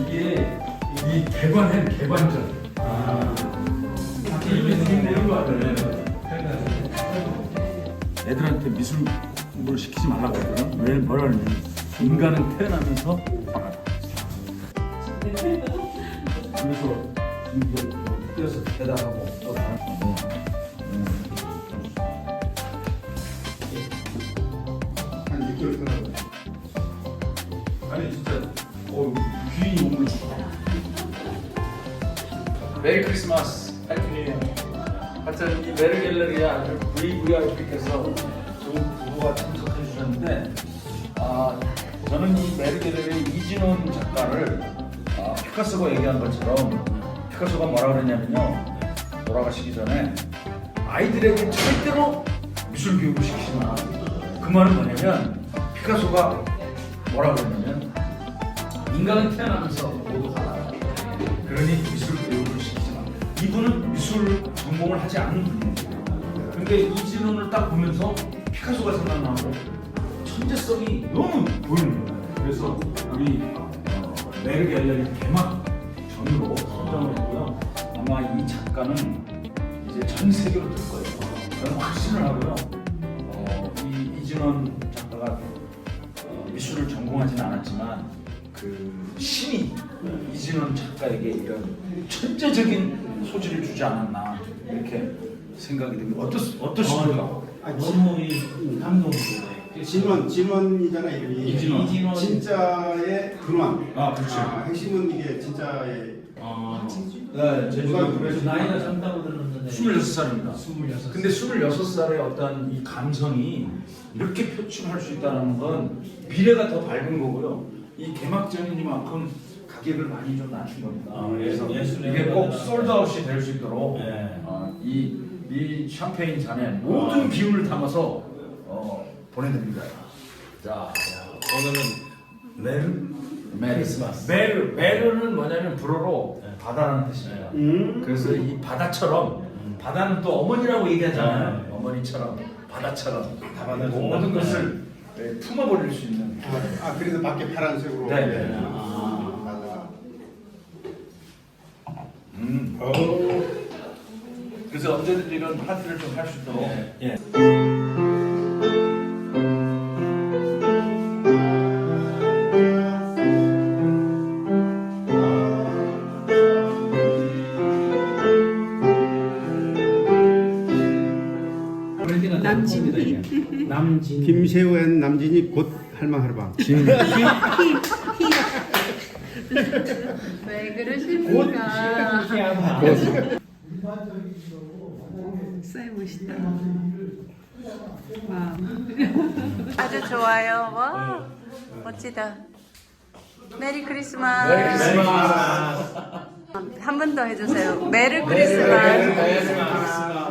이게 이 개관한 개관전. 이름이 되게 내는 거 같아요. 애들한테 미술 공부를 시키지 말라고 하거든. 왜 뭐라 그러냐면 인간은 태어나면서 봐라. 그래서 이제 뛰어서 대답하고 또 다른 거. 한 6개월 떠나고 아니 진짜 어 메리 크리스마스 이어 하여튼 이 메리 갤러리아 아주 VVIP께서 좋은 부부가 참석해 주셨는데 아 저는 이 메리 갤러리 이진원 작가를 아, 피카소가 얘기한 것처럼 피카소가 뭐라 그랬냐면요 돌아가시기 전에 아이들에게 절대로 미술 교육을 시키지 마. 그 말은 뭐냐면 피카소가 뭐라 그랬냐면 인간은 태어나면서 모두 하나. 그러니 미술 마. 이분은 미술 전공을 하지 않은 분이에요. 근데 이진원을 딱 보면서 피카소가 생각나고 천재성이 너무 보이는 거예요. 그래서 우리 어, 메르 갤러리 개막 전으로 선정을 했고요. 아마 이 작가는 이제 전 세계로 될 거예요. 저는 확신을 하고요. 어, 이 이진원 작가가 어, 미술을 전공하진 않았지만 그 신이 이진원 작가에게 이런 천재적인 소질을 주지 않았나 이렇게 생각이 듭니다. 어떻 어떠십니까? 아, 너무 이 감동이네. 진원, 진원이잖아 이름이 이진원. 이진원. 진짜의 근원 아 그렇죠. 아, 핵심은 이게 진짜의 아, 네, 제주도 그래서 나이가 젊다고 들었는데. 26살입니다. 26살. 근데 26살의 어떤 이 감성이 이렇게 표출할 수 있다는 건 미래가 더 밝은 거고요. 이 개막전이니만큼 가격을 많이 좀 낮춘 겁니다. 아, 예, 그래서 예술의 이게 꼭. 솔드아웃이 될 수 있도록 네. 어, 이, 이 샴페인 잔에 모든 기운을 담아서 어, 보내드립니다. 자, 오늘은 메르 메르. 크리스마스. 메르. 메르는 뭐냐면 불어로 네. 바다라는 뜻입니다. 음. 그래서 이 바다처럼 바다는 또 어머니라고 얘기하잖아요. 네. 어머니처럼 바다처럼. 모든 것을 예, 품어버릴 수 있는. 아, 아 그래서 밖에 파란색으로 네, 네. 아, 음. 어. 그래서 언제든지 이런 파티를 좀 할 수 있도록. 예. 남진이. 남진. 김세우엔 남진이 곧 할망하르방 왜 그러십니까? 쌤 멋있다. 와. 아주 좋아요. 와 멋지다. 메리 크리스마스. 메리 크리스마스. 한 번 더 해주세요. 메리 크리스마스. 크리스마스.